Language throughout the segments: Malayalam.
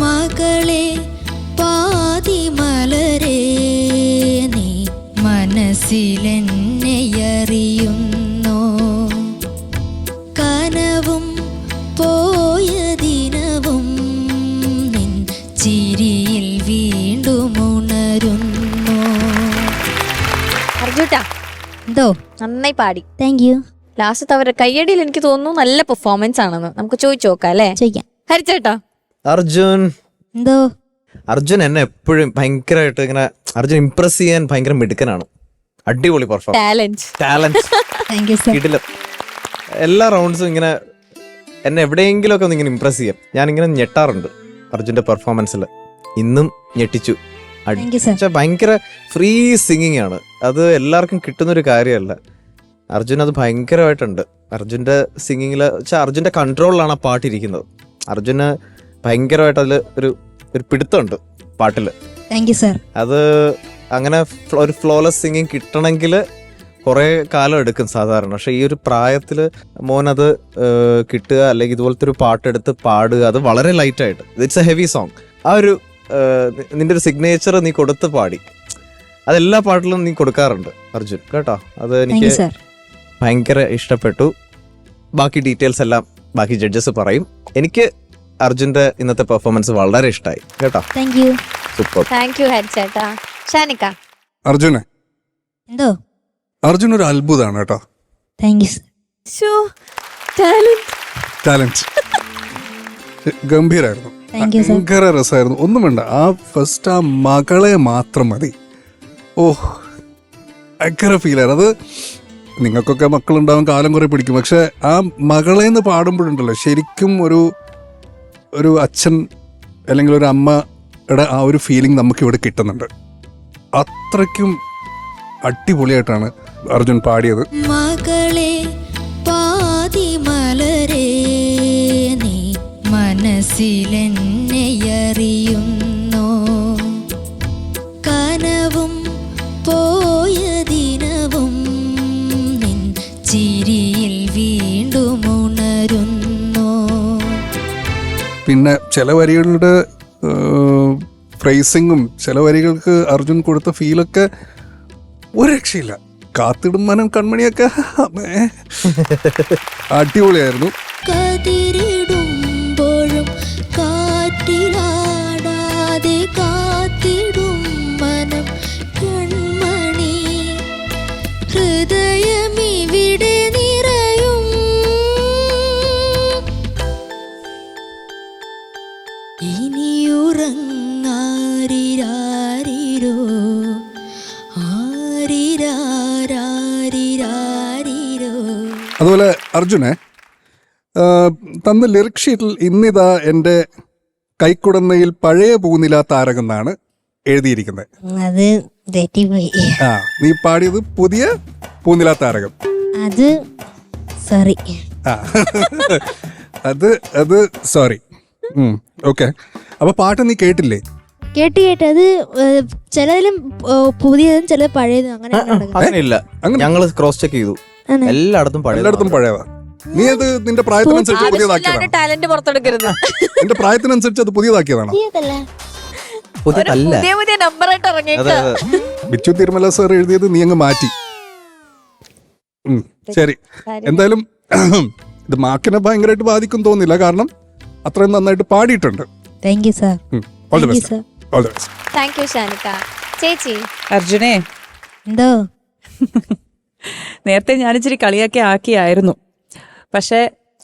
മകളെ പാതിമലരേ നീ മനസ്സിലെന്നെയറിയുന്നോ കനവും പോയ ദിനവും നിൻ ചിരിയിൽ വീണ്ടും ഉണരുന്നു. അർജുട്ടാ എന്തോ? നന്നായി പാടി. താങ്ക് യു ലാസ്റ്റ് അവരുടെ കയ്യടിയിൽ എനിക്ക് തോന്നുന്നു നല്ല പെർഫോമൻസ് ആണെന്ന്. നമുക്ക് ചോദിച്ചു നോക്കാം അല്ലേ? ചോദിക്കാം. ഹരിച്ചേട്ടാ അർജുൻ. എന്തോ? അർജുൻ എന്നെ എപ്പോഴും ഭയങ്കരമായിട്ട് ഇങ്ങനെ അർജുൻ ഇംപ്രസ് ചെയ്യാൻ ഭയങ്കര മിടുക്കനാണ്. അടിപൊളി perform talent talent thank you sir കിടില എല്ലാ റൗണ്ട്സും ഇങ്ങനെ എന്നെ എവിടെയെങ്കിലും ഒക്കെ ഒന്ന് ഇങ്ങനെ ഇംപ്രസ് ചെയ്യാം. ഞാൻ ഇങ്ങനെ ഞെട്ടാറുണ്ട് അർജുന്റെ പെർഫോമൻസിൽ ഇന്നും ഞെട്ടിച്ചു. അടി- പക്ഷെ ഭയങ്കര ഫ്രീ സിംഗിങ് ആണ്. അത് എല്ലാവർക്കും കിട്ടുന്ന ഒരു കാര്യമല്ല. അർജുൻ അത് ഭയങ്കരമായിട്ടുണ്ട്. അർജുന്റെ സിംഗിങ്ങിൽ വെച്ചാൽ അർജുന്റെ കൺട്രോളിലാണ് ആ പാട്ടിരിക്കുന്നത്. അർജുന് ഭയങ്കരമായിട്ട് അതിൽ ഒരു ഒരു പിടുത്തമുണ്ട് പാട്ടിൽ താങ്ക് യു സർ അത് അങ്ങനെ ഒരു ഫ്ലോലെസ് സിംഗിങ് കിട്ടണമെങ്കിൽ കുറേ കാലം എടുക്കും സാധാരണ. പക്ഷെ ഈ ഒരു പ്രായത്തിൽ മോൻ അത് കിട്ടുക അല്ലെങ്കിൽ ഇതുപോലത്തെ ഒരു പാട്ടെടുത്ത് പാടുക അത് വളരെ ലൈറ്റായിട്ട് ഇറ്റ്സ് എ ഹെവി സോങ് ആ ഒരു നിന്റെ ഒരു സിഗ്നേച്ചർ നീ കൊടുത്ത് പാടി. അതെല്ലാ പാട്ടിലും നീ കൊടുക്കാറുണ്ട് അർജുൻ. കേട്ടോ? അത് എനിക്ക് ഭയങ്കര ഇഷ്ടപ്പെട്ടു. ബാക്കി ഡീറ്റെയിൽസ് എല്ലാം ബാക്കി ജഡ്ജസ് പറയും. എനിക്ക് അർജുന്റെ ഇന്നത്തെ പെർഫോമൻസ് വളരെ ഇഷ്ടമായി കേട്ടോ? Thank you super thank you ഹരിച്ചേട്ടാ. ഷാനിക്ക. അർജുനെ. എന്തോ? അർജുൻ ഒരു അത്ഭുതമാണ് കേട്ടോ. Thank you sir show talent talent ഗംഭീരായിരുന്നു. Sir ഭയങ്കര രസമായിരുന്നു. ഒന്നും വേണ്ട. ആ ഫസ്റ്റ് ആ മകളെ മാത്രം മതി. ഓ ഭയങ്കര ഫീലായിരുന്നു അത് നിങ്ങൾക്കൊക്കെ മക്കളുണ്ടാവും കാലം കുറെ പിടിക്കും. പക്ഷെ ആ മകളെ എന്ന് പാടുമ്പോഴുണ്ടല്ലോ ശരിക്കും ഒരു ഒരു അച്ഛൻ അല്ലെങ്കിൽ ഒരു അമ്മയുടെ ആ ഒരു ഫീലിംഗ് നമുക്ക് ഇവിടെ കിട്ടുന്നുണ്ട്. അത്രയ്ക്കും അടിപൊളിയായിട്ടാണ് അർജുൻ പാടിയത്. മകളെ പാതിമലരേ നീ മനസ്സിലെന്നെ പിന്നെ ചില വരികളുടെ ഫ്രൈസിങ്ങും ചില വരികൾക്ക് അർജുൻ കൊടുത്ത ഫീലൊക്കെ ഒരു രക്ഷയില്ല കാത്തിടും മനം കൺമണിയൊക്കെ. അടിപൊളിയായിരുന്നു. ഇനിയുറങ്ങാരിരാരിരോ? അതുപോലെ അർജുനെ തന്ന ലിറിക് ഷീറ്റിൽ ഇന്നിതാ എന്റെ കൈക്കുടന്നയിൽ പഴയ പൂനില താരകം എന്നാണ് എഴുതിയിരിക്കുന്നത്. അത് തെറ്റിപ്പോയി. ആ നീ പാടിയത് പുതിയ പൂനില താരകം. അത് സോറി ആ അത് അത് സോറി ഓക്കെ അപ്പൊ പാട്ട് നീ കേട്ടില്ലേ? കേട്ട് കേട്ട്. അത് ചിലതിലും പുതിയതും ചില പഴയതും. അങ്ങനെയില്ല. അങ്ങനെ. ഞങ്ങൾ ക്രോസ് ചെക്ക് ചെയ്തു. എല്ലായിടത്തും പഴയ എല്ലായിടത്തും പഴയതാ. നീ അത് നിന്റെ പ്രായത്തിനനുസരിച്ച് പുതിയതാക്കിയതാണ്? ടാലന്റ് പുറത്തെടുക്കരുത്. നിന്റെ പ്രായത്തിനനുസരിച്ച് അത് പുതിയതാക്കിയതാണ്? പുതിയതല്ല. പുതിയതല്ല. പുതിയ പുതിയ നമ്പർ ആയിട്ട് അതെ ഇറങ്ങിയിട്ട് ബിച്ചു തിരുമല സാർ എഴുതിയത് നീ അങ്ങ് മാറ്റി. ശരി. എന്തായാലും ഇത് മാക്കിനെ ഭയങ്കരമായിട്ട് ബാധിക്കും തോന്നില്ല. കാരണം അത്രയും നന്നായിട്ട് പാടിയിട്ടുണ്ട്. Thank you sir all the best all the best thank you Shanika ചേച്ചി. അർജുനെ. എന്തോ? നേരത്തെ ഞാൻ ഇച്ചിരി കളിയാക്കി ആക്കിയായിരുന്നു. പക്ഷേ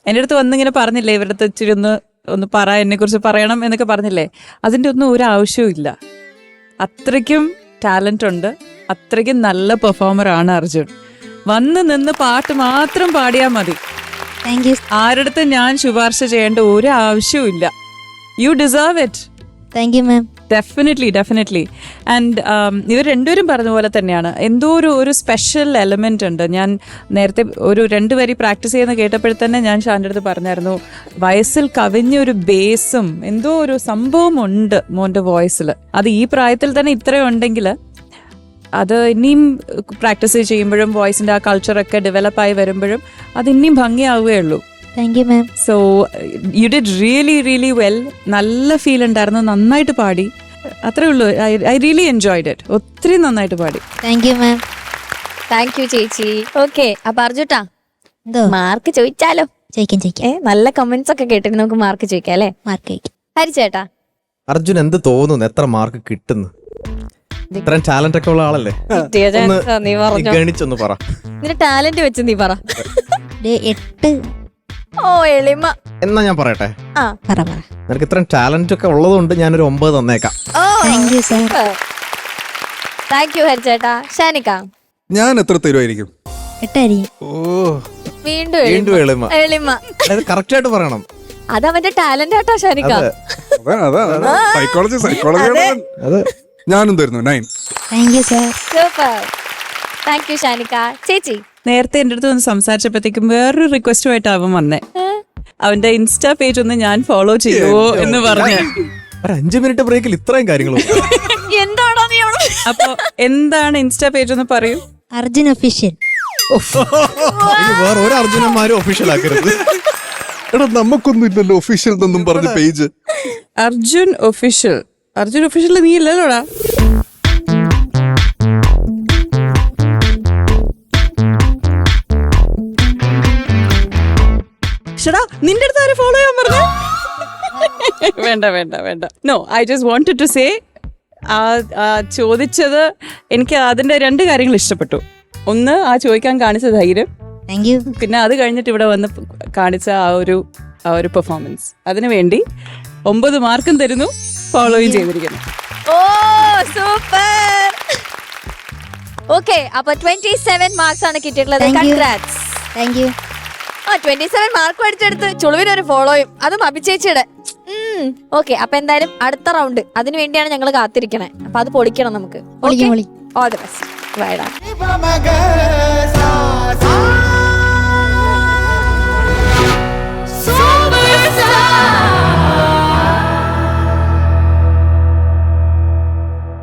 എന്റെ അടുത്ത് വന്നിങ്ങനെ പറഞ്ഞില്ലേ ഇവരുടെ അടുത്ത് ഇച്ചിരി ഒന്ന് ഒന്ന് പറ എന്നെ കുറിച്ച് പറയണം എന്നൊക്കെ പറഞ്ഞില്ലേ? അതിന്റെ ഒന്നും ഒരു ആവശ്യവും ഇല്ല. അത്രയ്ക്കും ടാലന്റ് ഉണ്ട്. അത്രയ്ക്കും നല്ല പെർഫോമർ ആണ് അർജുൻ. വന്ന് നിന്ന് പാട്ട് മാത്രം പാടിയാൽ മതി. താങ്ക് യു ആരുടെ ഞാൻ ശുപാർശ ചെയ്യേണ്ട ഒരു ആവശ്യവും ഇല്ല. You deserve it thank you ma'am definitely definitely and ഇവർ രണ്ടുപേരും പറഞ്ഞ പോലെ തന്നെയാണ്. എന്തോ ഒരു ഒരു സ്പെഷ്യൽ എലമെന്റ് ഉണ്ട്. ഞാൻ നേരത്തെ ഒരു രണ്ട് വരി പ്രാക്ടീസ് ചെയ്യുന്ന കേട്ടപ്പോഴത്തന്നെ ഞാൻ ഷാന്റെ അടുത്ത് പറഞ്ഞായിരുന്നു. വയസ്സിൽ കവിഞ്ഞ ഒരു ബേസും എന്തോ ഒരു സംഭവം ഉണ്ട് മോന്റെ വോയിസിൽ അത് ഈ പ്രായത്തിൽ തന്നെ ഇത്രയും ഉണ്ടെങ്കിൽ അത് ഇനിയും പ്രാക്ടീസ് ചെയ്യുമ്പോഴും വോയിസിന്റെ ആ കൾച്ചറൊക്കെ ഡെവലപ്പായി വരുമ്പോഴും അത് ഇനിയും ഭംഗിയാവുകയുള്ളൂ. Thank you ma'am so you did really really well നല്ല ഫീൽ ഉണ്ടായിരുന്നു. നന്നായിട്ട് പാടി. അത്രേ ഉള്ളൂ. ഐ റിയലി എൻജോയ്ഡ് ഇറ്റ് ഒത്തിരി നന്നായിട്ട് പാടി. Thank you ma'am thank you ചേച്ചി. ഓക്കെ അപ്പൊ അർജുട്ടാ എന്തോ? മാർക്ക് ചോദിച്ചാലോ? ചോദിക്കാം ചോദിക്കാം. നല്ല കമന്റ്സ് ഒക്കെ കേട്ടിട്ട് നമുക്ക് മാർക്ക് ചോദിക്കാം അല്ലേ? മാർക്ക് ചോദിക്കാം. ഹരിച്ചേട്ടാ. അർജുൻ എന്ത് തോന്നുന്നു? എത്ര മാർക്ക് കിട്ടുന്നു? ഇത്രയും ടാലന്റ് ഒക്കെ ഉള്ള ആളല്ലേ? നീ പറഞ്ഞു. ഗണിച്ചൊന്ന് പറ. നിന്റെ ടാലന്റ് വെച്ച് നീ പറ. എട്ട്. ഓ എളിമ. എന്നാ ഞാൻ പറയട്ടെ? ആ. പറ പറ. നിനക്ക് ഇത്രയും ടാലന്റ് ഒക്കെ ഉള്ളതുകൊണ്ട് ഞാനൊരു ഒമ്പത് തന്നേക്കാം. ഓ. താങ്ക് യു ഹരിച്ചേട്ടാ. ഷാനിക്ക. ഞാൻ എത്ര തരുമായിരിക്കും ഓ. വീണ്ടും വീണ്ടും എളിമ. എളിമ. കറക്റ്റ് ആയിട്ട് പറയണം. അത് അവന്റെ ടാലന്റ് ആട്ടാ ഷാനിക്ക. സൈക്കോളജി സൈക്കോളജി അതെ. ഞാനും തരുന്നു nine thank you sir super thank you Shanika. ചേച്ചി. നേരത്തെ എന്റെ അടുത്ത് ഒന്ന് സംസാരിച്ചപ്പോഴത്തേക്കും വേറൊരു റിക്വസ്റ്റുമായിട്ട് അവൻ വന്നേ അവന്റെ ഇൻസ്റ്റാ പേജ് ഒന്ന് ഞാൻ ഫോളോ ചെയ്യുമോ എന്ന് പറഞ്ഞു. ഒരു അഞ്ചു മിനിറ്റ് ബ്രേക്കിൽ ഇത്രയും കാര്യങ്ങളും എന്താണോ നീ അവിടെ? അപ്പൊ എന്താണ് ഇൻസ്റ്റാ പേജ് ഒന്ന് പറയൂ. അർജുൻ ഒഫീഷ്യൽ ഇനി വേറെ ഒരു അർജുനന്മാരും ഒഫീഷ്യൽ ആക്കരുത്. എടാ നമുക്കൊന്നും ഇല്ലല്ലോ ഒഫീഷ്യൽ എന്നൊന്നും പറഞ്ഞ page Arjun official Arjun official നീ ഇല്ലല്ലോടാ ഷടാ നിന്റെ അടുത്ത് ആരെ ഫോളോ ചെയ്യാൻ പറഞ്ഞു? വേണ്ട വേണ്ട വേണ്ട. No I just wanted to say ചോദിച്ചത് എനിക്ക് അതിന്റെ രണ്ട് കാര്യങ്ങൾ ഇഷ്ടപ്പെട്ടു. ഒന്ന് ആ ചോദിക്കാൻ കാണിച്ച ധൈര്യം. താങ്ക് യു പിന്നെ അത് കഴിഞ്ഞിട്ട് ഇവിടെ വന്ന് കാണിച്ച ആ ഒരു ആ ഒരു പെർഫോമൻസ് അതിനു വേണ്ടി ഒമ്പത് മാർക്കും തരുന്നു. ഫോളോയും ചെയ്തിരിക്കുന്നു. ഓ സൂപ്പർ. ഓക്കെ അപ്പൊ ട്വന്റി സെവൻ മാർക്സ് ആണ് കിട്ടിയിട്ടുള്ളത്. Thank you. Congrats thank you ആ ട്വന്റി സെവൻ മാർക്ക് അടിച്ചെടുത്ത് ചുളുവിനൊരു ഫോളോയും അതും അഭിചേച്ചിയുടെ. ഓക്കെ അപ്പൊ എന്തായാലും അടുത്ത റൗണ്ട് അതിനു വേണ്ടിയാണ് ഞങ്ങൾ കാത്തിരിക്കണേ. അപ്പൊ അത് പൊളിക്കണം നമുക്ക്. പൊളിക്കാം, പൊളിക്കാം. All the best bye